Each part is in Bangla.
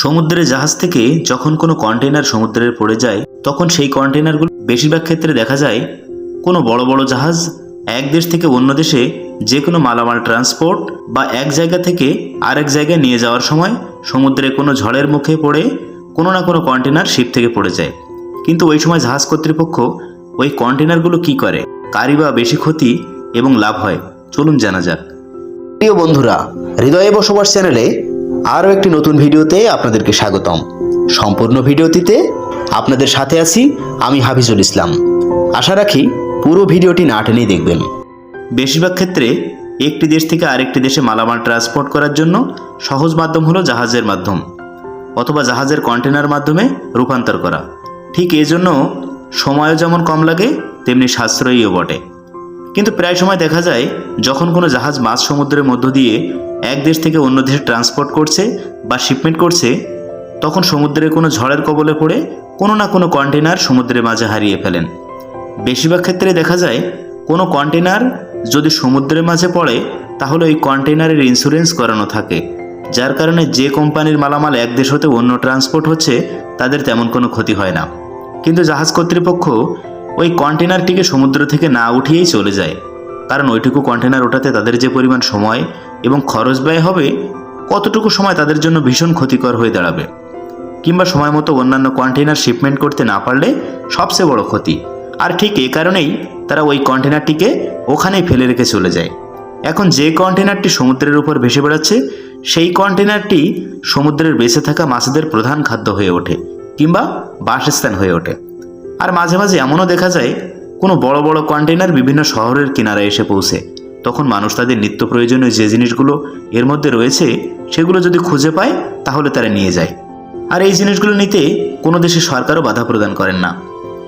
সমুদ্রের জাহাজ থেকে যখন কোনো কন্টেনার সমুদ্রে পড়ে যায়, তখন সেই কন্টেনারগুলো বেশিরভাগ ক্ষেত্রে দেখা যায় কোনো বড় বড় জাহাজ এক দেশ থেকে অন্য দেশে যে কোনো মালামাল ট্রান্সপোর্ট বা এক জায়গা থেকে আরেক জায়গায় নিয়ে যাওয়ার সময় সমুদ্রে কোনো ঝড়ের মুখে পড়ে কোনো না কোনো কন্টেনার শিপ থেকে পড়ে যায়। কিন্তু ওই সময় জাহাজ কর্তৃপক্ষ ওই কন্টেনারগুলো কি করে? কারি বা বেশি ক্ষতি এবং লাভ হয়? চলুন জানা যাক। প্রিয় বন্ধুরা, হৃদয়ে বসবাস চ্যানেলে আরও একটি নতুন ভিডিওতে আপনাদেরকে স্বাগতম। সম্পূর্ণ ভিডিওটিতে আপনাদের সাথে আছি আমি হাফিজুল ইসলাম। আশা রাখি পুরো ভিডিওটি না টেনেই দেখবেন। বেশিরভাগ ক্ষেত্রে একটি দেশ থেকে আরেকটি দেশে মালামাল ট্রান্সপোর্ট করার জন্য সহজ মাধ্যম হলো জাহাজের মাধ্যম অথবা জাহাজের কন্টেনার মাধ্যমে রূপান্তর করা। ঠিক এই জন্য সময়ও যেমন কম লাগে, তেমনি সাশ্রয়ীও বটে। কিন্তু প্রায় সময় দেখা যায়, যখন কোনো জাহাজ মাঝ সমুদ্রের মধ্য দিয়ে এক দেশ থেকে অন্য দেশে ট্রান্সপোর্ট করছে বা শিপমেন্ট করছে, তখন সমুদ্রের কোনো ঝড়ের কবলে পড়ে কোনো না কোনো কন্টেনার সমুদ্রের মাঝে হারিয়ে ফেলেন। বেশিরভাগ ক্ষেত্রে দেখা যায়, কোনো কন্টেনার যদি সমুদ্রের মাঝে পড়ে, তাহলে ওই কন্টেনারের ইন্স্যুরেন্স করানো থাকে। যার কারণে যে কোম্পানির মালামাল এক দেশ হতে অন্য ট্রান্সপোর্ট হচ্ছে, তাদের তেমন কোনো ক্ষতি হয় না। কিন্তু জাহাজ কর্তৃপক্ষ ওই কন্টেনারটিকে সমুদ্র থেকে না উঠিয়েই চলে যায়। কারণ ওইটুকু কন্টেনার ওঠাতে তাদের যে পরিমাণ সময় এবং খরচ ব্যয় হবে, কতটুকু সময় তাদের জন্য ভীষণ ক্ষতিকর হয়ে দাঁড়াবে। কিংবা সময় মতো অন্যান্য কন্টেনার শিপমেন্ট করতে না পারলে সবচেয়ে বড় ক্ষতি। আর ঠিক এ কারণেই তারা ওই কন্টেনারটিকে ওখানেই ফেলে রেখে চলে যায়। এখন যে কন্টেনারটি সমুদ্রের উপর ভেসে বেড়াচ্ছে, সেই কন্টেনারটি সমুদ্রের বেঁচে থাকা মাছেদের প্রধান খাদ্য হয়ে ওঠে কিংবা বাসস্থান হয়ে ওঠে। আর মাঝে মাঝে এমনও দেখা যায়, কোনো বড় বড় কন্টেনার বিভিন্ন শহরের কিনারায় এসে পৌঁছে। তখন মানুষ তাদের নিত্য প্রয়োজনীয় যে জিনিসগুলো এর মধ্যে রয়েছে, সেগুলো যদি খুঁজে পায়, তাহলে তারা নিয়ে যায়। আর এই জিনিসগুলো নিতে কোনো দেশের সরকারও বাধা প্রদান করেন না।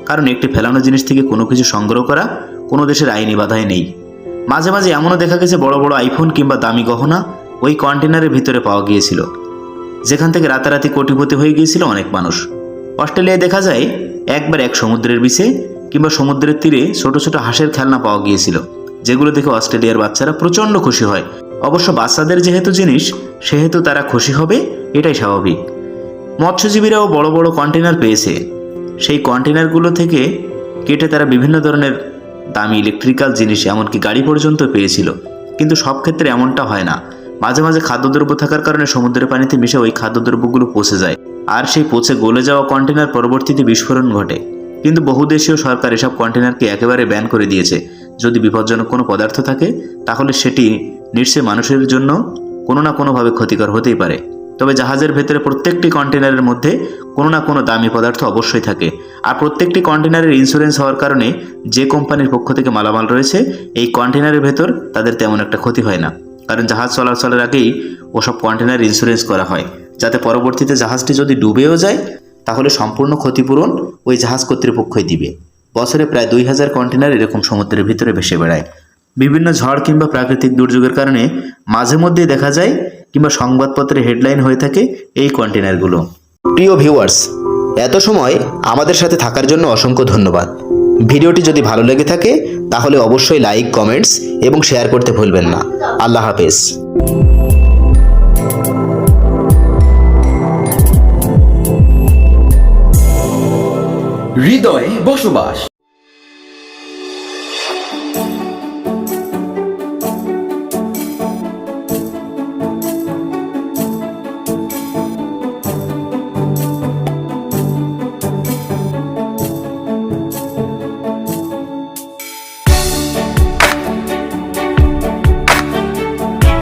কারণ একটি ফেলানো জিনিস থেকে কোনো কিছু সংগ্রহ করা কোনো দেশের আইনি বাধাই নেই। মাঝে মাঝে এমনও দেখা গেছে, বড় বড় আইফোন কিংবা দামি গহনা ওই কন্টেনারের ভিতরে পাওয়া গিয়েছিল। যেখান থেকে রাতারাতি কোটিপতি হয়ে গিয়েছিল অনেক মানুষ। অস্ট্রেলিয়ায় দেখা যায় একবার এক সমুদ্রের বিচে কিংবা সমুদ্রের তীরে ছোট ছোট হাঁসের খেলনা পাওয়া গিয়েছিল, যেগুলো দেখে অস্ট্রেলিয়ার বাচ্চারা প্রচণ্ড খুশি হয়। অবশ্য বাচ্চাদের যেহেতু জিনিস, সেহেতু তারা খুশি হবে, এটাই স্বাভাবিক। মৎস্যজীবীরাও বড় বড় কন্টেনার পেয়েছে। সেই কন্টেনারগুলো থেকে কেটে তারা বিভিন্ন ধরনের দামি ইলেকট্রিক্যাল জিনিস, এমনকি গাড়ি পর্যন্ত পেয়েছিল। কিন্তু সব ক্ষেত্রে এমনটা হয় না। মাঝে মাঝে খাদ্যদ্রব্য থাকার কারণে সমুদ্রের পানিতে মিশে ওই খাদ্যদ্রব্যগুলো পচে যায়। আর সেই পচে গলে যাওয়া কন্টেনার পরবর্তীতে বিস্ফোরণ ঘটে। কিন্তু বহুদেশীয় সরকার এসব কন্টেনারকে একেবারে ব্যান করে দিয়েছে। যদি বিপজ্জনক কোনো পদার্থ থাকে, তাহলে সেটি নিশ্চয়ই মানুষের জন্য কোনো না কোনোভাবে ক্ষতিকর হতেই পারে। তবে জাহাজের ভেতরে প্রত্যেকটি কন্টেনারের মধ্যে কোনো না কোনো দামি পদার্থ অবশ্যই থাকে। আর প্রত্যেকটি কন্টেনারের ইন্স্যুরেন্স হওয়ার কারণে যে কোম্পানির পক্ষ থেকে মালামাল রয়েছে, এই কন্টেনারের ভেতর তাদের তেমন একটা ক্ষতি হয় না। কারণ জাহাজ চলাচলের আগেই ওসব কন্টেনার ইন্স্যুরেন্স করা হয়। যাতে পরবর্তীতে জাহাজটি যদি ডুবেও যায়, তাহলে সম্পূর্ণ ক্ষতিপূরণ ওই জাহাজ কর্তৃপক্ষই দিবে। বছরে প্রায় দুই হাজার কন্টেনার এরকম সমুদ্রের ভিতরে ভেসে বেড়ায়। বিভিন্ন ঝড় কিংবা প্রাকৃতিক দুর্যোগের কারণে মাঝে মধ্যেই দেখা যায় কিংবা সংবাদপত্রে হেডলাইন হয়ে থাকে এই কন্টেনারগুলো প্রিয় ভিউয়ার্স, এত সময় আমাদের সাথে থাকার জন্য অসংখ্য ধন্যবাদ। ভিডিওটি যদি ভালো লেগে থাকে, তাহলে অবশ্যই লাইক, কমেন্টস এবং শেয়ার করতে ভুলবেন না। আল্লাহ হাফেজ। হৃদয়ে বসবাস।